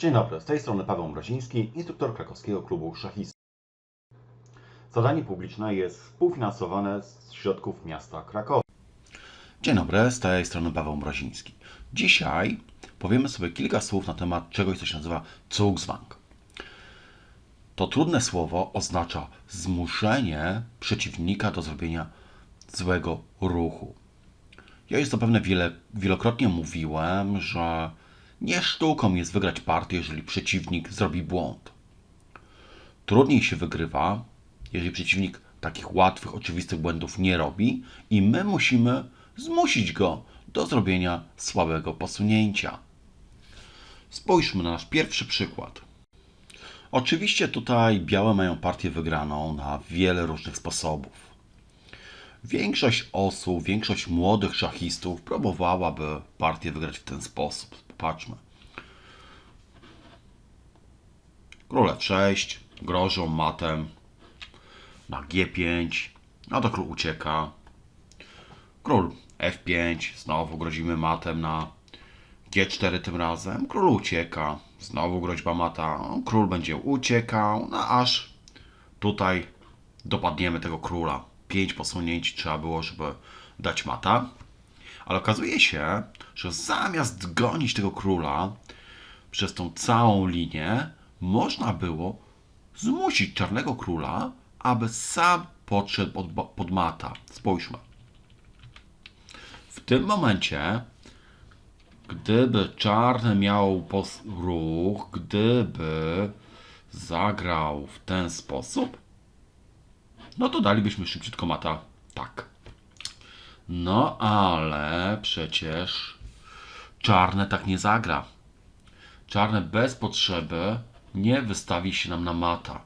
Dzień dobry, z tej strony Paweł Mroziński, instruktor krakowskiego klubu szachistów. Zadanie publiczne jest współfinansowane z środków miasta Krakowa. Dzień dobry, z tej strony Paweł Mroziński. Dzisiaj powiemy sobie kilka słów na temat czegoś, co się nazywa Zugzwang. To trudne słowo oznacza zmuszenie przeciwnika do zrobienia złego ruchu. Ja już zapewne wiele, wielokrotnie mówiłem, że nie sztuką jest wygrać partię, jeżeli przeciwnik zrobi błąd. Trudniej się wygrywa, jeżeli przeciwnik takich łatwych, oczywistych błędów nie robi i my musimy zmusić go do zrobienia słabego posunięcia. Spójrzmy na nasz pierwszy przykład. Oczywiście tutaj białe mają partię wygraną na wiele różnych sposobów. Większość osób, większość młodych szachistów próbowałaby partię wygrać w ten sposób. Popatrzmy. Król F6, grożą matem na G5, no to król ucieka. Król F5, znowu grozimy matem na G4 tym razem. Król ucieka, znowu groźba mata. Król będzie uciekał, no aż tutaj dopadniemy tego króla. Pięć posunięć trzeba było, żeby dać mata. Ale okazuje się, że zamiast gonić tego króla przez tą całą linię, można było zmusić czarnego króla, aby sam podszedł pod, pod mata. Spójrzmy. W tym momencie, gdyby czarny miał ruch, gdyby zagrał w ten sposób, no to dalibyśmy szybciutko mata tak. No ale przecież czarne tak nie zagra. Czarne bez potrzeby nie wystawi się nam na mata.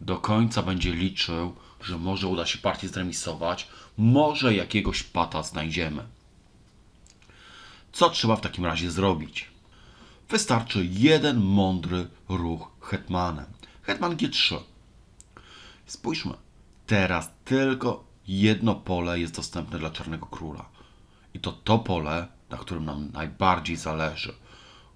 Do końca będzie liczył, że może uda się partię zremisować, może jakiegoś pata znajdziemy. Co trzeba w takim razie zrobić? Wystarczy jeden mądry ruch hetmanem. Hetman G3. Spójrzmy. Teraz tylko jedno pole jest dostępne dla czarnego króla. I to to pole, na którym nam najbardziej zależy.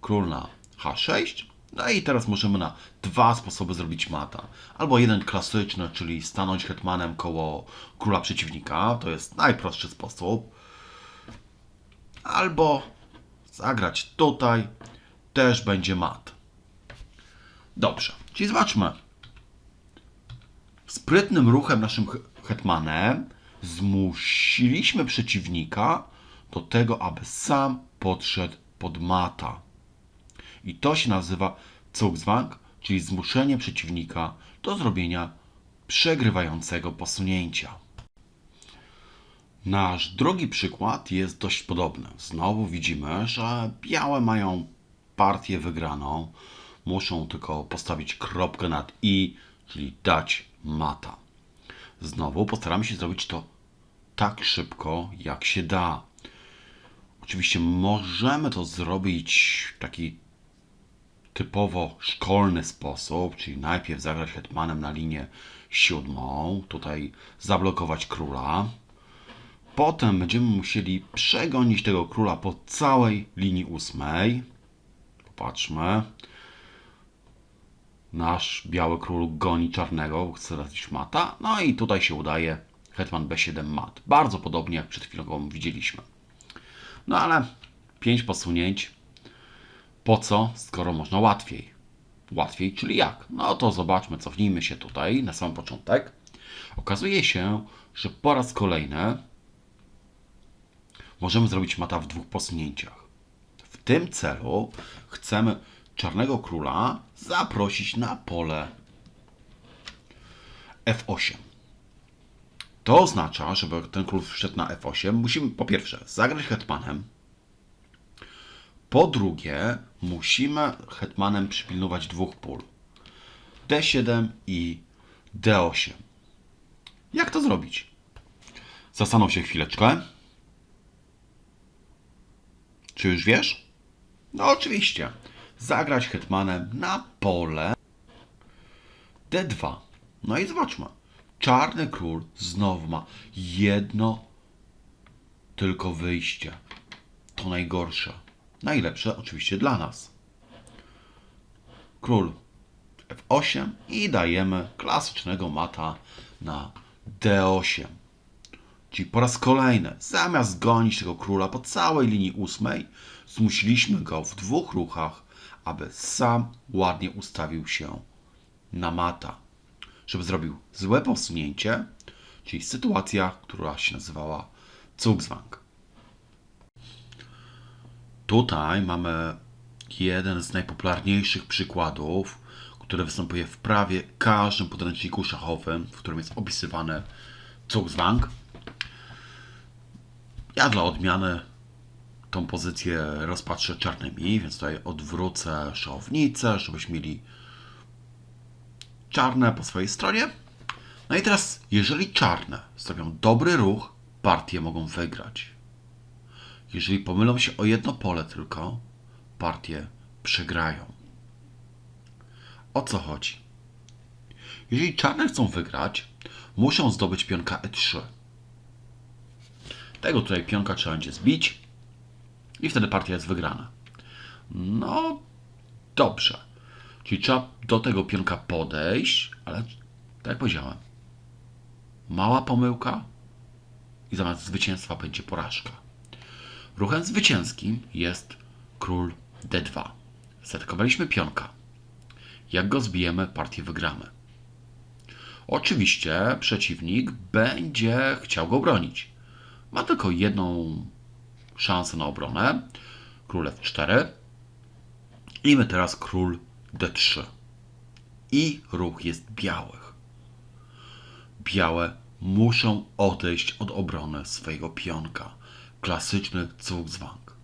Król na H6. No i teraz możemy na dwa sposoby zrobić mata. Albo jeden klasyczny, czyli stanąć hetmanem koło króla przeciwnika. To jest najprostszy sposób. Albo zagrać tutaj. Też będzie mat. Dobrze. Czyli zobaczmy sprytnym ruchem naszym hetmanem zmusiliśmy przeciwnika do tego, aby sam podszedł pod mata. I to się nazywa Zugzwang, czyli zmuszenie przeciwnika do zrobienia przegrywającego posunięcia. Nasz drugi przykład jest dość podobny. Znowu widzimy, że białe mają partię wygraną. Muszą tylko postawić kropkę nad i, czyli dać mata. Znowu postaramy się zrobić to tak szybko, jak się da. Oczywiście możemy to zrobić w taki typowo szkolny sposób, czyli najpierw zagrać hetmanem na linię siódmą, tutaj zablokować króla. Potem będziemy musieli przegonić tego króla po całej linii ósmej. Popatrzmy. Nasz biały król goni czarnego, chce dać mata. No i tutaj się udaje hetman b7 mat. Bardzo podobnie jak przed chwilą widzieliśmy. No ale pięć posunięć. Po co, skoro można łatwiej? Łatwiej, czyli jak? No to zobaczmy, cofnijmy się tutaj na sam początek. Okazuje się, że po raz kolejny możemy zrobić mata w dwóch posunięciach. W tym celu chcemy czarnego króla zaprosić na pole F8. To oznacza, żeby ten król wszedł na F8, musimy po pierwsze zagrać hetmanem. Po drugie, musimy hetmanem przypilnować dwóch pól. D7 i D8. Jak to zrobić? Zastanów się chwileczkę. Czy już wiesz? No oczywiście. Zagrać hetmanem na pole D2. No i zobaczmy. Czarny król znowu ma jedno tylko wyjście. To najgorsze. Najlepsze oczywiście dla nas. król F8 i dajemy klasycznego mata na D8. Czyli po raz kolejny, zamiast gonić tego króla po całej linii ósmej, zmusiliśmy go w dwóch ruchach, aby sam ładnie ustawił się na mata. Żeby zrobił złe posunięcie, czyli sytuacja, która się nazywała Zugzwang. Tutaj mamy jeden z najpopularniejszych przykładów, który występuje w prawie każdym podręczniku szachowym, w którym jest opisywany Zugzwang. Ja dla odmiany tą pozycję rozpatrzę czarnymi, więc tutaj odwrócę szachownicę, żebyśmy mieli czarne po swojej stronie. No i teraz, jeżeli czarne zrobią dobry ruch, partie mogą wygrać. Jeżeli pomylą się o jedno pole tylko, partie przegrają. O co chodzi? Jeżeli czarne chcą wygrać, muszą zdobyć pionka E3. Tego tutaj pionka trzeba będzie zbić i wtedy partia jest wygrana. No, dobrze. Czyli trzeba do tego pionka podejść, ale tak jak powiedziałem, mała pomyłka i zamiast zwycięstwa będzie porażka. Ruchem zwycięskim jest król D2. Zatakowaliśmy pionka. Jak go zbijemy, partię wygramy. Oczywiście przeciwnik będzie chciał go bronić. Ma tylko jedną szansę na obronę. Król F4. I my teraz król D3. I ruch jest białych. Białe muszą odejść od obrony swojego pionka. Klasyczny Zugzwang.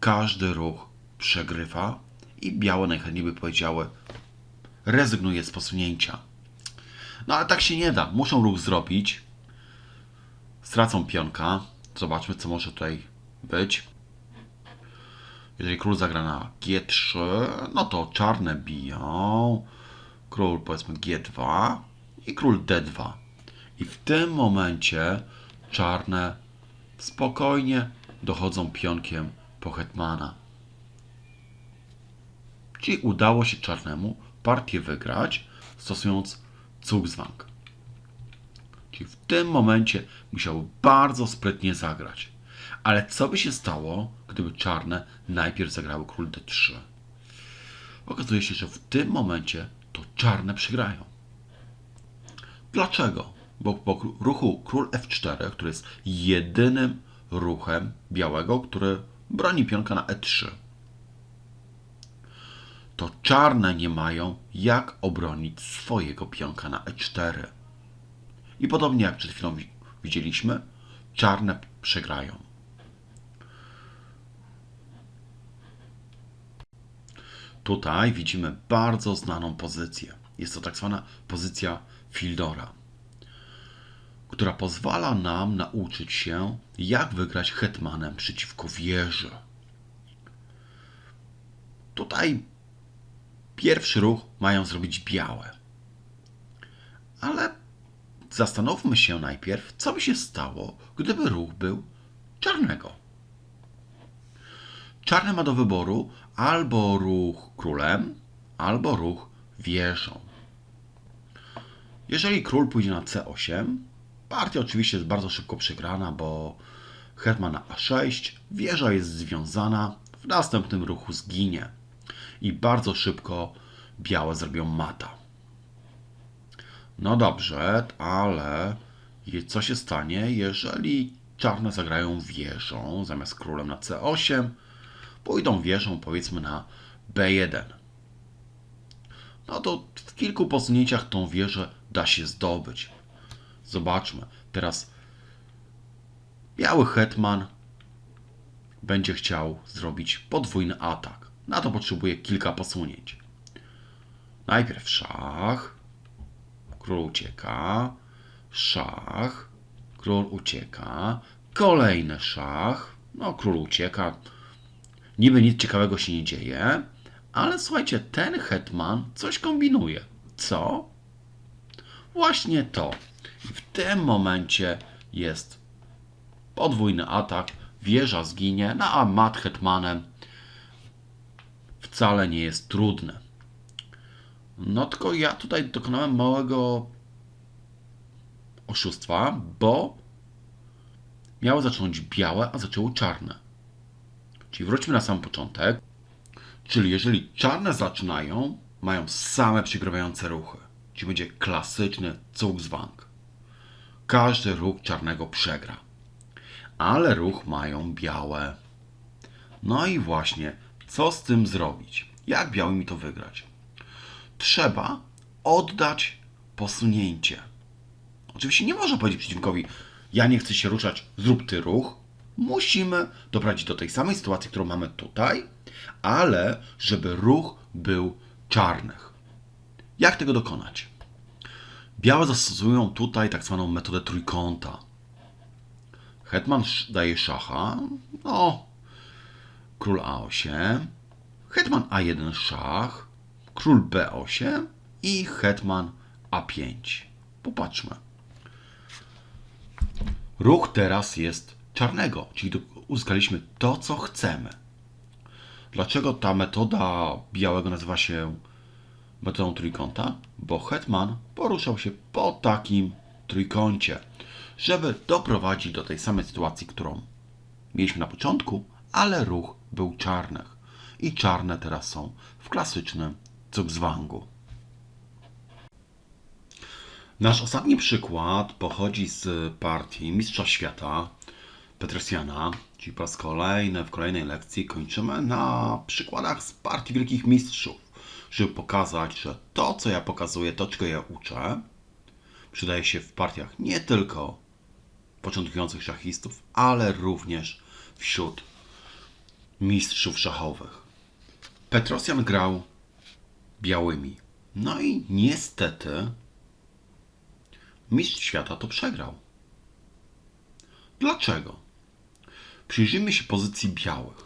Każdy ruch przegrywa i białe najchętniej by powiedziały rezygnuje z posunięcia. No ale tak się nie da. Muszą ruch zrobić. Stracą pionka. Zobaczmy, co może tutaj być. Jeżeli król zagra na G3, no to czarne biją. Król powiedzmy G2 i król D2. I w tym momencie czarne spokojnie dochodzą pionkiem po hetmana. Czyli udało się czarnemu partię wygrać, stosując Zugzwang. Czyli w tym momencie musiał bardzo sprytnie zagrać. Ale co by się stało, gdyby czarne najpierw zagrały król D3? Okazuje się, że w tym momencie to czarne przegrają. Dlaczego? Bo po ruchu król F4, który jest jedynym ruchem białego, który broni pionka na E3, to czarne nie mają jak obronić swojego pionka na E4. I podobnie jak przed chwilą wi- widzieliśmy, czarne przegrają. Tutaj widzimy bardzo znaną pozycję. Jest to tak zwana pozycja Fildora, która pozwala nam nauczyć się, jak wygrać hetmanem przeciwko wieży. Tutaj pierwszy ruch mają zrobić białe. Ale zastanówmy się najpierw, co by się stało, gdyby ruch był czarnego. Czarny ma do wyboru albo ruch królem, albo ruch wieżą. Jeżeli król pójdzie na C8, partia oczywiście jest bardzo szybko przegrana, bo hetman na A6, wieża jest związana, w następnym ruchu zginie i bardzo szybko białe zrobią mata. No dobrze, ale co się stanie, jeżeli czarne zagrają wieżą zamiast królem na C8, pójdą wieżą powiedzmy na B1. No to w kilku posunięciach tą wieżę da się zdobyć. Zobaczmy. Teraz biały hetman będzie chciał zrobić podwójny atak. Na to potrzebuje kilka posunięć. Najpierw szach, król ucieka, szach, król ucieka, kolejny szach, no król ucieka, niby nic ciekawego się nie dzieje, ale słuchajcie, ten hetman coś kombinuje. Co? Właśnie to. W tym momencie jest podwójny atak, wieża zginie, no a mat hetmanem wcale nie jest trudne. No tylko ja tutaj dokonałem małego oszustwa, bo miało zacząć białe, a zaczęło czarne. Czyli wróćmy na sam początek. Czyli jeżeli czarne zaczynają, mają same przygrywające ruchy. Czyli będzie klasyczny Zugzwang. Każdy ruch czarnego przegra. Ale ruch mają białe. No i właśnie, co z tym zrobić? Jak białymi to wygrać? Trzeba oddać posunięcie. Oczywiście nie można powiedzieć przeciwnikowi, ja nie chcę się ruszać, zrób ty ruch. Musimy doprowadzić do tej samej sytuacji, którą mamy tutaj, ale żeby ruch był czarnych. Jak tego dokonać? Białe zastosują tutaj tak zwaną metodę trójkąta. Hetman daje szacha, no, król A8, hetman A1 szach, król B8 i hetman A5. Popatrzmy. Ruch teraz jest czarnego, czyli uzyskaliśmy to, co chcemy. Dlaczego ta metoda białego nazywa się metodą trójkąta? Bo hetman poruszał się po takim trójkącie, żeby doprowadzić do tej samej sytuacji, którą mieliśmy na początku, ale ruch był czarnych. I czarne teraz są w klasycznym Zugzwangu. Nasz ostatni przykład pochodzi z partii Mistrza Świata Petrosiana, czyli po raz kolejny w kolejnej lekcji kończymy na przykładach z partii Wielkich Mistrzów, żeby pokazać, że to, co ja pokazuję, to, czego ja uczę, przydaje się w partiach nie tylko początkujących szachistów, ale również wśród mistrzów szachowych. Petrosjan grał białymi. No i niestety mistrz świata to przegrał. Dlaczego? Przyjrzyjmy się pozycji białych.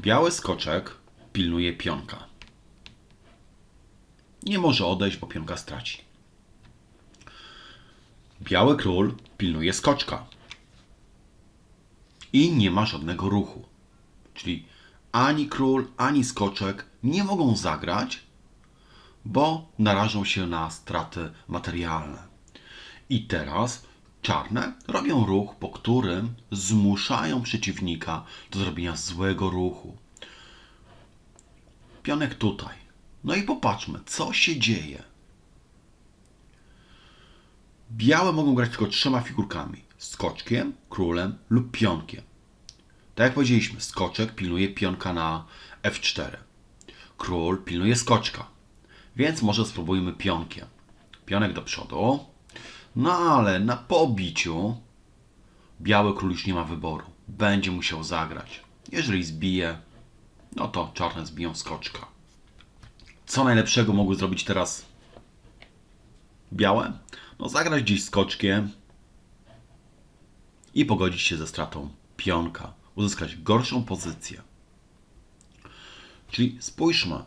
Biały skoczek pilnuje pionka. Nie może odejść, bo pionka straci. Biały król pilnuje skoczka. I nie ma żadnego ruchu. Czyli ani król, ani skoczek nie mogą zagrać, bo narażą się na straty materialne. I teraz czarne robią ruch, po którym zmuszają przeciwnika do zrobienia złego ruchu. Pionek tutaj. No i popatrzmy, co się dzieje. Białe mogą grać tylko trzema figurkami: skoczkiem, królem lub pionkiem. Tak jak powiedzieliśmy, skoczek pilnuje pionka na F4. Król pilnuje skoczka. Więc może spróbujmy pionkiem. Pionek do przodu. No ale na pobiciu biały król już nie ma wyboru. Będzie musiał zagrać. Jeżeli zbije, no to czarne zbiją skoczka. Co najlepszego mogły zrobić teraz białe? No zagrać gdzieś skoczkiem i pogodzić się ze stratą pionka. Uzyskać gorszą pozycję. Czyli spójrzmy,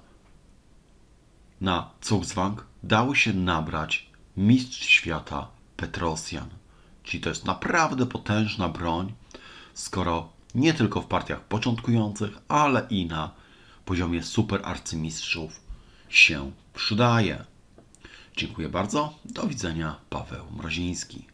na Zugzwang dało się nabrać mistrz świata Petrosjan. Czyli to jest naprawdę potężna broń, skoro nie tylko w partiach początkujących, ale i na poziomie super arcymistrzów się przydaje. Dziękuję bardzo. Do widzenia. Paweł Mroziński.